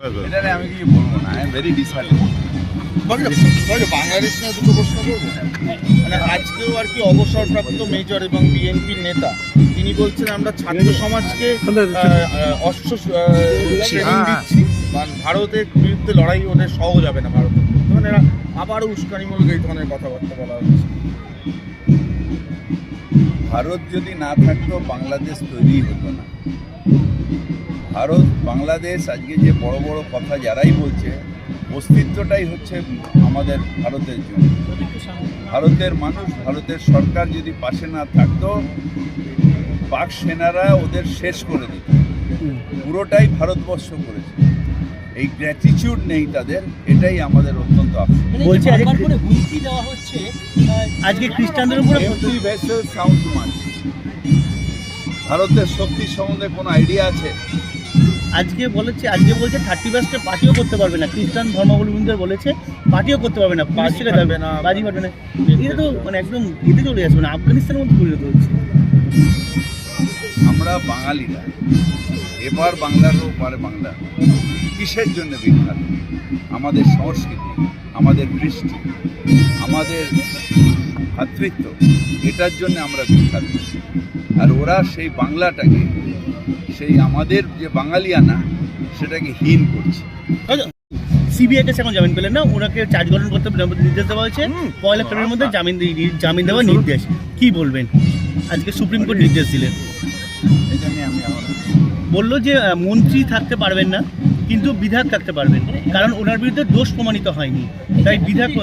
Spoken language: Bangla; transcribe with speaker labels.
Speaker 1: এটারে আমি কি বলব না? আই এম ভেরি
Speaker 2: বাংলাদেশ নিয়ে দুটো প্রশ্ন করব। মানে আজকেও আর কি অবসরপ্রাপ্ত মেজর এবং বিএনপির নেতা তিনি বলছেন আমরা ছাত্র সমাজকে অস্ত্র ট্রেনিং দিচ্ছি। ভারতের বিরুদ্ধে লড়াই ওদের সহজ হবে না ভারতের মানে এরা আবারও উস্কানিমূলক এই ধরনের কথাবার্তা বলা হচ্ছে।
Speaker 1: ভারত যদি না থাকতো বাংলাদেশ তৈরি হতো না। ভারত বাংলাদেশ আজকে যে বড় বড় কথা যারাই বলছে অস্তিত্বটাই হচ্ছে আমাদের ভারতের জন্য। ভারতের মানুষ ভারতের সরকার যদি পাশে না থাকতো পাক সেনারা ওদের শেষ করে দিত। পুরোটাই ভারতবর্ষ করেছে। এই গ্র্যাটিচিউড নেই তাদের এটাই আমাদের অত্যন্ত আফসোস।
Speaker 3: বলছি আজকে-
Speaker 4: হুমকি দেওয়া হচ্ছে
Speaker 3: আজকে খ্রিস্টানদের উপরে
Speaker 1: ভেসেল সাউন্ড ভারতের শক্তি সম্বন্ধে কোনো আইডিয়া আছে?
Speaker 3: আজকে বলেছে আজকে বলছে থার্টি ফার্স্টে পার্টিও করতে পারবে না। খ্রিস্টান ধর্মাবলম্বীদের বলেছে পার্টিও করতে পারবে না
Speaker 2: বাজি
Speaker 3: বাজি যাবে
Speaker 2: না।
Speaker 3: বাজি ফাটবে না। এটা তো মানে একদম এতে চলে আসবে না আফগানিস্তানের মধ্যে পরিণত হচ্ছে।
Speaker 1: আমরা বাঙালিরা এবার বাংলার ওপারে বাংলা কিসের জন্য বিখ্যাত আমাদের সংস্কৃতি আমাদের কৃষ্টি আমাদের ভাতৃত্ব এটার জন্য আমরা বিখ্যাত আর ওরা সেই বাংলাটাকে সেই আমাদের যে বাঙালিয়ানা সেটাকে হীন করছে।
Speaker 3: সিবিআই কাছে এখন জামিন পেলেন না ওনাকে চার্জ গঠন করতে নির্দেশ দেওয়া হয়েছে। পয়লা ফেব্রুয়ারির মধ্যে জামিন দিয়ে- জামিন দেওয়ার নির্দেশ। কি বলবেন? আজকে সুপ্রিম কোর্ট নির্দেশ দিলেন।
Speaker 1: এই জন্যে আমি এখন
Speaker 3: বলল যে মন্ত্রী থাকতে পারবেন না কিন্তু বিধায়ক থাকতে পারবেন। কারণ ওনার বিরুদ্ধে দোষ প্রমাণিত হয়নি। তাই বিধায়ক